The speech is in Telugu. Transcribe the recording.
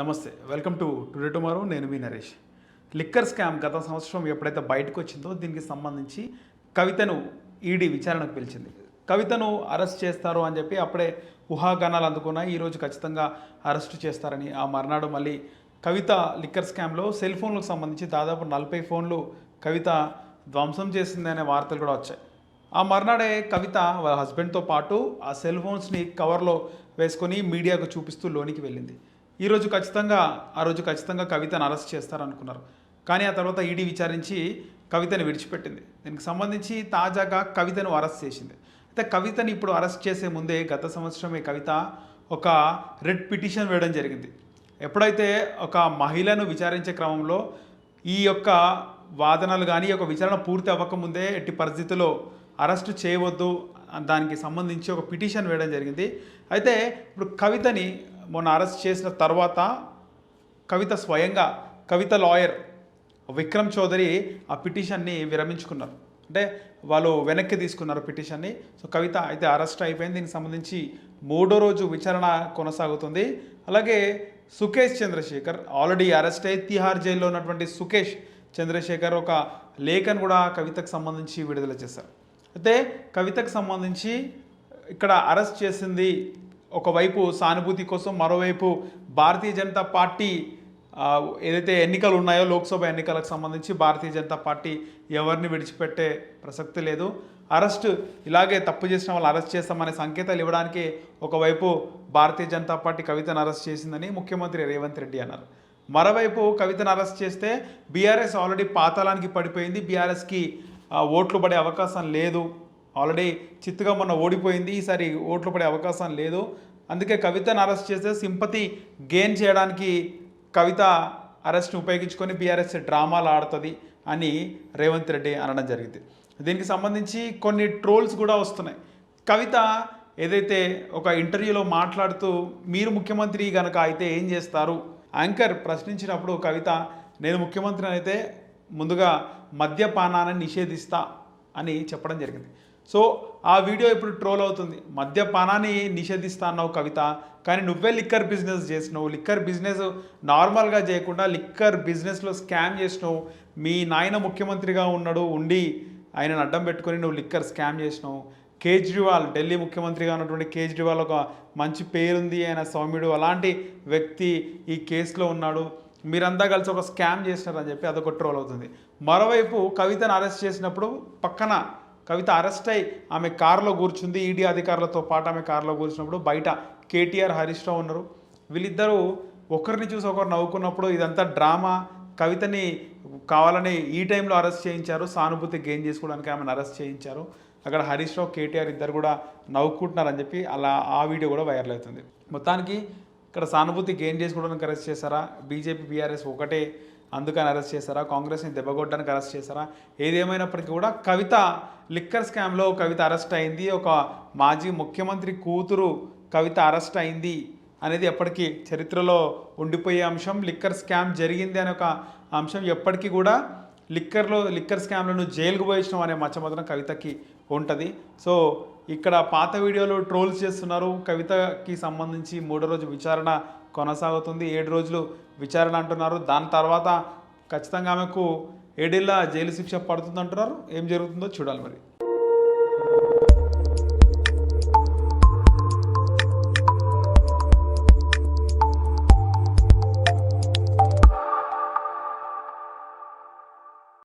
నమస్తే వెల్కమ్ టు టుడే టుమారో నేను మీ నరేష్. లిక్కర్ స్కామ్ గత సంవత్సరం ఎప్పుడైతే బయటకు వచ్చిందో దీనికి సంబంధించి కవితను ఈడీ విచారణకు పిలిచింది. కవితను అరెస్ట్ చేస్తారు అని చెప్పి అప్పుడే ఊహాగానాలు అందుకున్నాయి. ఈరోజు ఖచ్చితంగా అరెస్ట్ చేస్తారని ఆ మర్నాడు మళ్ళీ కవిత లిక్కర్ స్కామ్లో సెల్ ఫోన్లకు సంబంధించి దాదాపు నలభై ఫోన్లు కవిత ధ్వంసం చేసింది అనే వార్తలు కూడా వచ్చాయి. ఆ మర్నాడే కవిత వాళ్ళ హస్బెండ్తో పాటు ఆ సెల్ ఫోన్స్ని కవర్లో వేసుకొని మీడియాకు చూపిస్తూ లోనికి వెళ్ళింది. ఈరోజు ఖచ్చితంగా ఆ రోజు ఖచ్చితంగా కవితను అరెస్ట్ చేస్తారనుకున్నారు. కానీ ఆ తర్వాత ఈడీ విచారించి కవితను విడిచిపెట్టింది. దీనికి సంబంధించి తాజాగా కవితను అరెస్ట్ చేసింది. అయితే కవితని ఇప్పుడు అరెస్ట్ చేసే ముందే గత సంవత్సరమే కవిత ఒక రెడ్ పిటిషన్ వేయడం జరిగింది. ఎప్పుడైతే ఒక మహిళను విచారించే క్రమంలో ఈ యొక్క వాదనలు కానీ ఈ యొక్క విచారణ పూర్తి అవ్వకముందే ఎట్టి పరిస్థితుల్లో అరెస్ట్ చేయవద్దు దానికి సంబంధించి ఒక పిటిషన్ వేయడం జరిగింది. అయితే ఇప్పుడు కవితని మొన్న అరెస్ట్ చేసిన తర్వాత కవిత స్వయంగా కవిత లాయర్ విక్రమ్ చౌదరి ఆ పిటిషన్ని విరమించుకున్నారు. అంటే వాళ్ళు వెనక్కి తీసుకున్నారు పిటిషన్ని. సో కవిత అయితే అరెస్ట్ అయిపోయింది. దీనికి సంబంధించి మూడో రోజు విచారణ కొనసాగుతుంది. అలాగే సుకేష్ చంద్రశేఖర్ ఆల్రెడీ అరెస్ట్ అయి తిహార్ జైల్లో ఉన్నటువంటి సుకేష్ చంద్రశేఖర్ ఒక లేఖను కూడా కవితకు సంబంధించి విడుదల చేశారు. అయితే కవితకు సంబంధించి ఇక్కడ అరెస్ట్ చేసింది ఒకవైపు సానుభూతి కోసం మరోవైపు భారతీయ జనతా పార్టీ ఏదైతే ఎన్నికలు ఉన్నాయో లోక్సభ ఎన్నికలకు సంబంధించి భారతీయ జనతా పార్టీ ఎవరిని విడిచిపెట్టే ప్రసక్తి లేదు. అరెస్ట్ ఇలాగే తప్పు చేసిన వాళ్ళు అరెస్ట్ చేస్తామనే సంకేతాలు ఇవ్వడానికి ఒకవైపు భారతీయ జనతా పార్టీ కవితను అరెస్ట్ చేసిందని ముఖ్యమంత్రి రేవంత్ రెడ్డి అన్నారు. మరోవైపు కవితను అరెస్ట్ చేస్తే బీఆర్ఎస్ ఆల్రెడీ పాతాళానికి పడిపోయింది. బీఆర్ఎస్కి ఓట్లు పడే అవకాశం లేదు. ఆల్రెడీ చిత్తుగా మొన్న ఓడిపోయింది. ఈసారి ఓట్లు పడే అవకాశం లేదు. అందుకే కవితను అరెస్ట్ చేస్తే సింపతి గెయిన్ చేయడానికి కవిత అరెస్ట్ని ఉపయోగించుకొని బీఆర్ఎస్ డ్రామాలు ఆడుతుంది అని రేవంత్ రెడ్డి అనడం జరిగింది. దీనికి సంబంధించి కొన్ని ట్రోల్స్ కూడా వస్తున్నాయి. కవిత ఏదైతే ఒక ఇంటర్వ్యూలో మాట్లాడుతూ మీరు ముఖ్యమంత్రి కనుక అయితే ఏం చేస్తారు? యాంకర్ ప్రశ్నించినప్పుడు కవిత నేను ముఖ్యమంత్రి అయితే ముందుగా మద్యపానాన్ని నిషేధిస్తా అని చెప్పడం జరిగింది. సో ఆ వీడియో ఇప్పుడు ట్రోల్ అవుతుంది. మద్యపానాన్ని నిషేధిస్తా అన్నావు కవిత కానీ నువ్వే లిక్కర్ బిజినెస్ చేసినావు. లిక్కర్ బిజినెస్ నార్మల్గా చేయకుండా లిక్కర్ బిజినెస్లో స్కామ్ చేసినావు. మీ నాయన ముఖ్యమంత్రిగా ఉన్నాడు ఉండి ఆయనను అడ్డం పెట్టుకొని నువ్వు లిక్కర్ స్కామ్ చేసినావు. కేజ్రీవాల్ ఢిల్లీ ముఖ్యమంత్రిగా ఉన్నటువంటి కేజ్రీవాల్ ఒక మంచి పేరుంది. ఆయన సౌమ్యుడు. అలాంటి వ్యక్తి ఈ కేసులో ఉన్నాడు. మీరంతా కలిసి ఒక స్కామ్ చేసినారని చెప్పి అదొక ట్రోల్ అవుతుంది. మరోవైపు కవితను అరెస్ట్ చేసినప్పుడు పక్కన కవిత అరెస్ట్ అయి ఆమె కారులో కూర్చుంది ఈడీ అధికారులతో పాటు ఆమె కారులో కూర్చున్నప్పుడు బయట కేటీఆర్ హరీష్ రావు ఉన్నారు. వీళ్ళిద్దరూ ఒకరిని చూసి ఒకరు నవ్వుకున్నప్పుడు ఇదంతా డ్రామా. కవితని కావాలని ఈ టైంలో అరెస్ట్ చేయించారు. సానుభూతి గెయిన్ చేసుకోవడానికి ఆమెను అరెస్ట్ చేయించారు. అక్కడ హరీష్ రావు కేటీఆర్ ఇద్దరు కూడా నవ్వుకుంటున్నారని చెప్పి అలా ఆ వీడియో కూడా వైరల్ అవుతుంది. మొత్తానికి ఇక్కడ సానుభూతి గెయిన్ చేసుకోవడానికి అరెస్ట్ చేశారా? బీజేపీ బీఆర్ఎస్ ఒకటే అందుకని అరెస్ట్ చేశారా? కాంగ్రెస్ని దెబ్బగొట్టడానికి అరెస్ట్ చేశారా? ఏదేమైనప్పటికీ కూడా కవిత లిక్కర్ స్కామ్లో కవిత అరెస్ట్ అయింది. ఒక మాజీ ముఖ్యమంత్రి కూతురు కవిత అరెస్ట్ అయింది అనేది ఎప్పటికీ చరిత్రలో ఉండిపోయే అంశం. లిక్కర్ స్కామ్ జరిగింది అనే ఒక అంశం ఎప్పటికీ కూడా లిక్కర్లో లిక్కర్ స్కామ్లో నువ్వు జైలుకు పోయించడం అనే మచ్చ మాత్రం కవితకి ఉంటుంది. సో ఇక్కడ పాత వీడియోలు ట్రోల్స్ చేస్తున్నారు. కవితకి సంబంధించి మూడో రోజు విచారణ కొనసాగుతుంది. ఏడు రోజులు విచారణ అంటున్నారు. దాని తర్వాత ఖచ్చితంగా ఆమెకు ఏడేళ్ళ జైలు శిక్ష పడుతుంది అంటున్నారు ఏం జరుగుతుందో చూడాలి మరి.